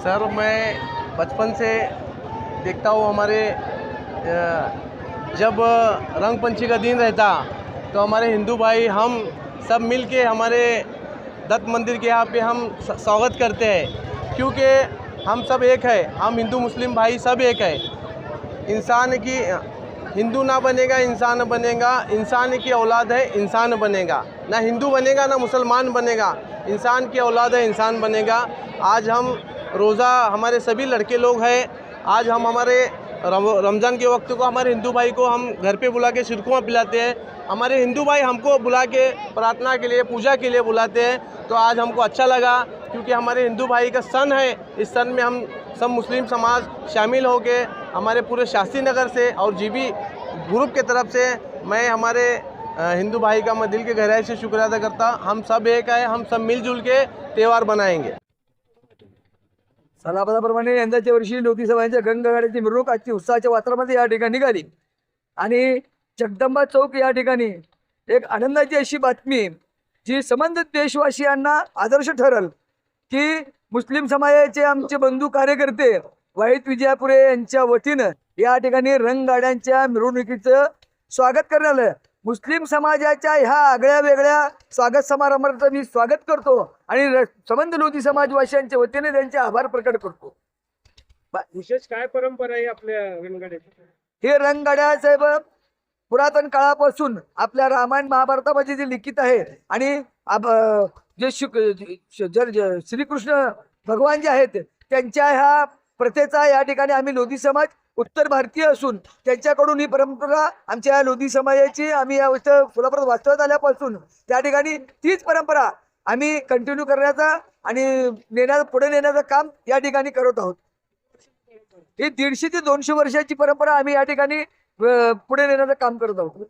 Sir, मैं बचपन से देखता हूँ हमारे जब रंग पंचमी का दिन रहता तो हमारे हिंदू भाई, हम सब मिल के हमारे दत्त मंदिर के यहाँ पे हम स्वागत करते हैं। क्योंकि हम सब एक है, हम हिंदू मुस्लिम भाई सब एक है। इंसान की, हिंदू ना बनेगा, इंसान बनेगा, इंसान की औलाद है, इंसान बनेगा। ना हिंदू बनेगा, ना मुसलमान बनेगा। इंसान की औलाद है, इंसान बनेगा। आज हम रोज़ा हमारे सभी लड़के लोग हैं। आज हम हमारे रमज़ान के वक्त को, हमारे हिंदू भाई को हम घर पे बुला के शिरकुआ पिलाते हैं। हमारे हिंदू भाई हमको बुला के प्रार्थना के लिए, पूजा के लिए बुलाते हैं। तो आज हमको अच्छा लगा, क्योंकि हमारे हिंदू भाई का सन है। इस सन में हम सब मुस्लिम समाज शामिल हो के हमारे पूरे शास्त्री नगर से और जीबी ग्रुप के तरफ़ से मैं हमारे हिंदू भाई का मैं दिल के गहराई से शुक्र अदा करता हम सब एक है, हम सब मिलजुल के त्यौहार बनाएँगे सलापदाप्रमाणे यंदाच्या वर्षी लोकसभांच्या गंगागाड्याची मिरवणूक आजची उत्साहाच्या वातावरणामध्ये या ठिकाणी निघाली. आणि जगदंबा चौक या ठिकाणी एक आनंदाची अशी बातमी जी संबंधित देशवासियांना आदर्श ठरल की मुस्लिम समाजाचे आमचे बंधू कार्यकर्ते वाईट विजयापुरे यांच्या वतीनं या ठिकाणी रंगगाड्यांच्या मिरवणुकीचं स्वागत करण्यात आलं. मुस्लिम समाजाच्या ह्या आगळ्या वेगळ्या स्वागत समारंभाचं मी स्वागत करतो आणि संबंध लोधी समाजवासियांच्या वतीने त्यांचे आभार प्रकट करतो. विशेष काय परंपरा आहे आपल्या रणगाड्याची हे रंगगाड्या साहेब पुरातन काळापासून आपल्या रामायण महाभारतामध्ये जे लिखित आहे आणि ज- श्रीकृष्ण भगवान जे आहेत त्यांच्या ह्या प्रथेचा या ठिकाणी आम्ही लोधी समाज उत्तर भारतीय असून त्यांच्याकडून ही परंपरा आमच्या या लोधी समाजाची आम्ही या गोष्ट कोल्हापुरात वास्तवात आल्यापासून त्या ठिकाणी तीच परंपरा आम्ही कंटिन्यू करण्याचा आणि नेण्याचं पुढे नेण्याचं काम या ठिकाणी करत आहोत. ही दीडशे ते दोनशे वर्षाची परंपरा आम्ही या ठिकाणी पुढे नेण्याचं काम करत आहोत.